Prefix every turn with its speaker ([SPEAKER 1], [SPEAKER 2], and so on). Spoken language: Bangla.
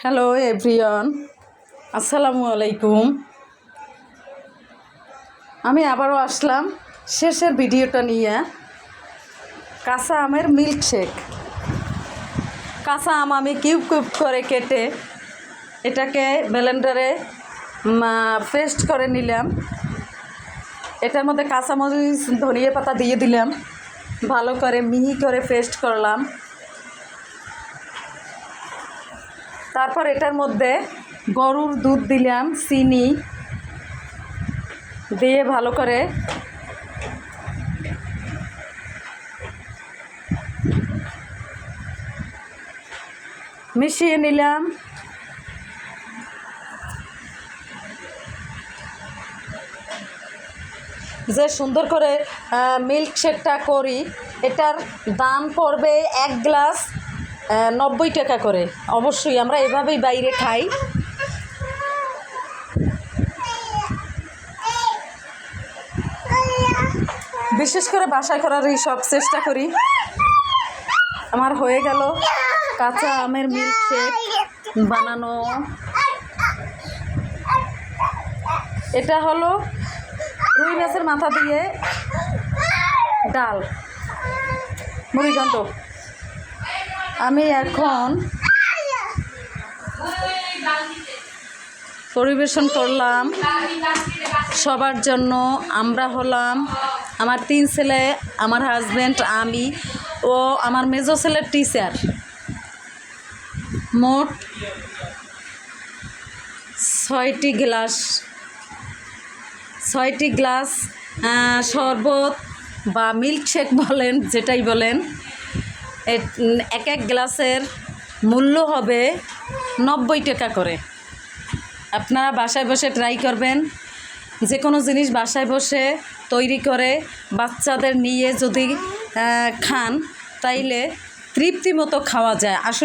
[SPEAKER 1] হ্যালো এভরিওয়ান আসসালামু আলাইকুম আমি আবারও আসলাম শেষের ভিডিওটা নিয়ে। কাঁচা আমের মিল্কশেক কাঁচা আম আমি কিউব কিউব করে কেটে এটাকে ব্লেন্ডারে পেস্ট করে নিলাম। এটার মধ্যে কাঁচামরিচ, ধনিয়া পাতা দিয়ে দিলাম। ভালো করে মিহি করে পেস্ট করলাম। তারপর এটার মধ্যে গরুর দুধ দিলাম, চিনি দিয়ে ভালো করে মিশিয়ে নিলাম। যে সুন্দর করে মিল্কশেকটা করি, এটার দাম পড়বে এক গ্লাস নব্বই টাকা করে। অবশ্যই আমরা এভাবেই বাইরে খাই। বিশেষ করে বাসা করারই সব চেষ্টা করি। আমার হয়ে গেল। কাঁচা আমের মিল্ক শেক বানানো। এটা হলো রুই মাছের মাথা দিয়ে ডাল। মুড়িঘণ্ট। আমি এখন পরিবেশন করলাম। সবার জন্য আমরা হলাম আমার তিন ছেলে, আমার হাজব্যান্ড আমি ও আমার মেজো ছেলের টিচার মোট ছয়টি গ্লাস ছয়টি গ্লাস শরবত বা মিল্কশেক বলেন, যেটাই বলেন। এক এক গ্লাসের মূল্য হবে নব্বই টাকা করে। আপনারা বাসায় বসে ট্রাই করবেন। যে কোনো জিনিস বাসায় বসে তৈরি করে বাচ্চাদের নিয়ে যদি খান, তাইলে তৃপ্তি মতো খাওয়া যায়। আসলে